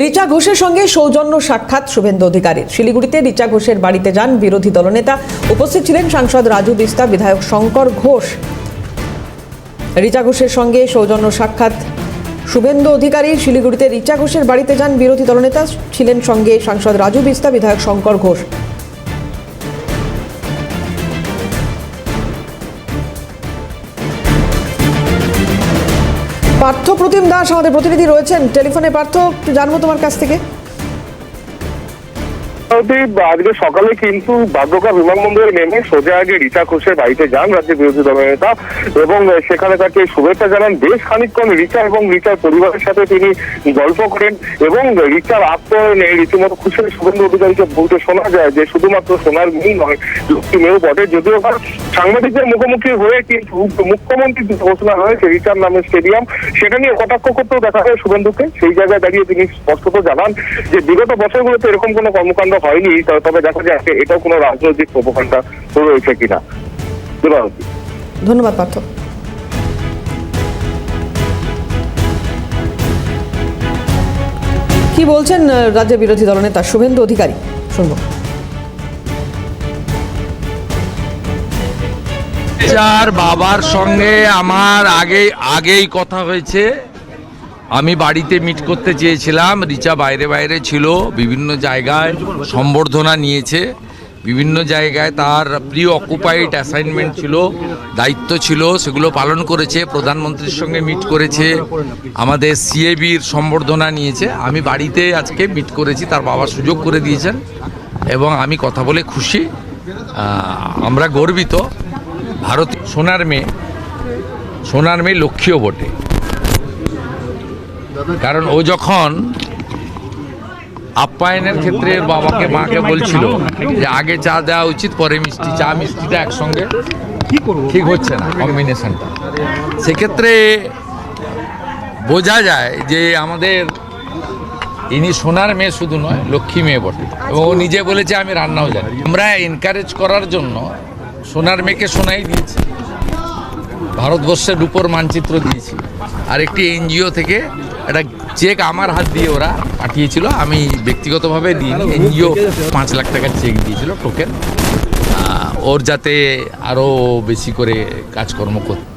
রিচা ঘোষের সঙ্গে সৌজন্য সাক্ষাৎ শুভেন্দু অধিকারীর। শিলিগুড়িতে রিচা ঘোষের বাড়িতে যান বিরোধী দলনেতা। উপস্থিত ছিলেন সাংসদ রাজু বিস্তা বিধায়ক শঙ্কর ঘোষ। রিচা ঘোষের সঙ্গে সৌজন্য সাক্ষাৎ শুভেন্দু অধিকারী শিলিগুড়িতে রিচা ঘোষের বাড়িতে যান বিরোধী দলনেতা। ছিলেন সঙ্গে সাংসদ রাজু বিস্তা বিধায়ক শঙ্কর ঘোষ। পার্থ প্রতিম দাস আমাদের প্রতিনিধি রয়েছেন। টেলিফোনে পার্থ জানব তোমার কাছ থেকে। আজকে সকালে কিন্তু বাদ্যকা বিমানবন্দরে নেমে সোজা আগে রিচা ঘোষের বাড়িতে যান রাজ্যের বিরোধী দলের নেতা এবং সেখানে তাকে শুভেচ্ছা জানান। বেশ খানিকক্ষণ রিচা এবং রিচার পরিবারের সাথে তিনি গল্প করেন এবং রিচার আত্ময়নে রীতিমতো খুশি শুভেন্দু অধিকারীকে বলতে শোনা যায় যে, শুধুমাত্র সোনার মেয়েই নয়, লক্ষ্মী মেয়েও বটে। যদিও সাংবাদিকদের মুখোমুখি হয়ে কিন্তু মুখ্যমন্ত্রী ঘোষণা হয়েছে রিচার নামে স্টেডিয়াম, সেটা নিয়ে কটাক্ষ করতেও দেখা যায় শুভেন্দুকে সেই জায়গায় দাঁড়িয়ে তিনি স্পষ্টত জানান যে, বিগত বছরগুলোতে এরকম কোনো কর্মকাণ্ড হয়নি তবে দেখা যাচ্ছে এটাও কোনো রাজনৈতিক প্রোপাগান্ডা রয়েছে কিনা। ধন্যবাদ। পার্থ। কি বলছেন রাজ্যের বিরোধী দলনেতা শুভেন্দু অধিকারী? শুনব। চার বাবার সঙ্গে আমার আগে আগেই কথা হয়েছে আমি বাড়িতে মিট করতে চেয়েছিলাম। রিচা বাইরে বাইরে ছিল, বিভিন্ন জায়গায় সম্বর্ধনা নিয়েছে। বিভিন্ন জায়গায় তার প্রি অকুপাইড অ্যাসাইনমেন্ট ছিল, দায়িত্ব ছিল, সেগুলো পালন করেছে, প্রধানমন্ত্রীর সঙ্গে মিট করেছে, আমাদের সিএবির সম্বর্ধনা নিয়েছে। আমি বাড়িতে আজকে মিট করেছি, তার বাবা সুযোগ করে দিয়েছেন এবং আমি কথা বলে খুশি। আমরা গর্বিত। ভারত সোনার মেয়ে সোনার মেয়ে লক্ষ্মীও বটে। কারণ ও যখন আপ্যায়নের ক্ষেত্রে বাবাকে, মাকে বলছিল যে আগে চা দেওয়া উচিত, পরে মিষ্টি, চা, মিষ্টিটা একসঙ্গে ঠিক হচ্ছে না কম্বিনেশনটা সেক্ষেত্রে বোঝা যায় যে আমাদের, ইনি সোনার মেয়ে শুধু নয়, লক্ষ্মী মেয়ে বটে। এবং ও নিজে বলেছে, আমি রান্নাও জানি। আমরা এনকারেজ করার জন্য সোনার মেয়েকে সোনাই দিয়েছি। ভারতবর্ষের রূপর মানচিত্র দিয়েছি। আর একটি এনজিও থেকে একটা চেক আমার হাত দিয়ে ওরা পাঠিয়েছিল, আমি ব্যক্তিগতভাবে দিইনি, এনজিও পাঁচ লাখ টাকার চেক দিয়েছিল টোকেন ওর যাতে আরও বেশি করে কাজকর্ম করতে